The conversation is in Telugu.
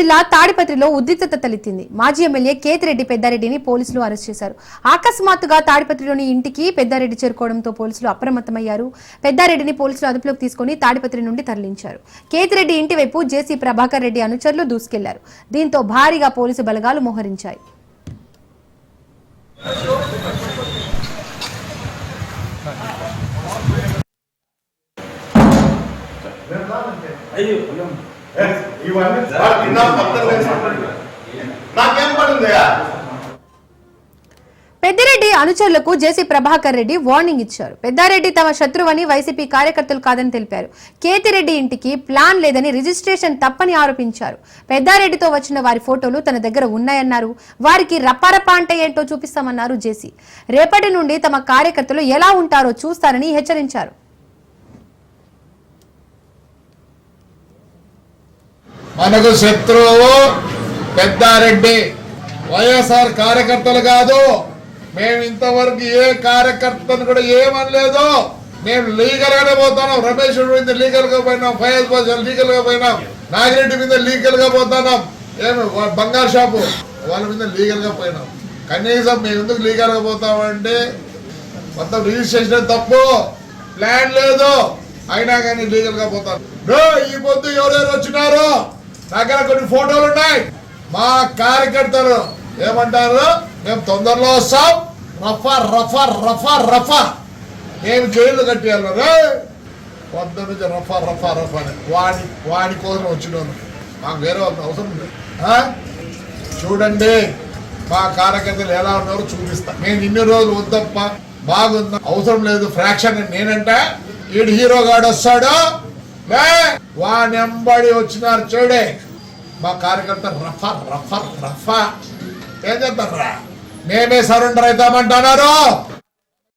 జిల్లా తాడిపత్రిలో ఉద్రిక్తత తలెత్తింది. మాజీ ఎమ్మెల్యే కేతిరెడ్డి పెద్దారెడ్డిని పోలీసులు అరెస్ట్ చేశారు. అకస్మాత్తుగా తాడిపత్రిలోని ఇంటికి పెద్దారెడ్డి చేరుకోవడంతో పోలీసులు అప్రమత్తమయ్యారు. పెద్దారెడ్డిని పోలీసులు అదుపులోకి తీసుకుని తాడిపత్రి నుండి తరలించారు. కేతిరెడ్డి ఇంటి వైపు జేసీ ప్రభాకర్ రెడ్డి అనుచరులు దూసుకెళ్ళారు. దీంతో భారీగా పోలీసు బలగాలు మోహరించాయి. ఏ, ఇవన్నీ వాడు తిన్నా పక్కన వేసుకుంటాడు. నాకేం పడింది పెద్దిరెడ్డి అనుచరులకు జేసీ ప్రభాకర్ రెడ్డి వార్నింగ్ ఇచ్చారు. పెద్దారెడ్డి తమ శత్రువని వైసీపీ కార్యకర్తలు కాదని తెలిపారు. కేతిరెడ్డి ఇంటికి ప్లాన్ లేదని రిజిస్ట్రేషన్ తప్పని ఆరోపించారు. పెద్దారెడ్డితో వచ్చిన వారి ఫోటోలు తన దగ్గర ఉన్నాయన్నారు. వారికి రప్పారప్ప అంటే ఏంటో చూపిస్తామన్నారు జేసీ. రేపటి నుండి తమ కార్యకర్తలు ఎలా ఉంటారో చూస్తారని హెచ్చరించారు. మనకు శత్రువు పెద్దారెడ్డి. వైఎస్ఆర్ కార్యకర్తలు కాదు. మేము ఇంతవరకు ఏ కార్యకర్తను కూడా ఏమనలేదు. మేము లీగల్ గానే పోతున్నాం. రమేష్ మీద లీగల్గా పోయినాం. ఫైజ్ బాల్ లీగల్గా పోయినాం. నాగిరెడ్డి మీద లీగల్గా పోతున్నాం. ఏమి వా- బంగారు షాపు. వాళ్ళ మీద లీగల్గా పోయినాం. కనీసం మేము ఎందుకు లీగల్గా పోతామంటే మొత్తం రిజిస్ట్రేషన్ తప్పు. ప్లాన్ లేదు. అయినా కానీ లీగల్గా పోతారు ఈ పొద్దు ఎవరెవరు వచ్చినారో? దగ్గర కొన్ని ఫోటోలు ఉన్నాయి. మా కార్యకర్తలు ఏమంటారు? మేము తొందరలో వస్తాం. రఫా రఫా రఫా రఫా. మేము జైలు కట్టేయాలి పొద్దు నుంచి రఫా రఫా రఫా అని. వాడి వాడి కోసం వచ్చినాను మాకు వేరే వాళ్ళు అవసరం లేదు చూడండి మా కార్యకర్తలు ఎలా ఉన్నారో చూపిస్తా. నేను ఇన్ని రోజులు వద్దప్ప బాగుందా అవసరం లేదు. ఫ్రాక్షన్ నేనంటే ఈడు హీరో గాడు వస్తాడు. వానెంబడి వచ్చినారు చూడే. మా కార్యకర్త రఫ రఫ రఫ. ఏం చెప్తారా మేమే సరెండర్ అవుతామంటున్నారు.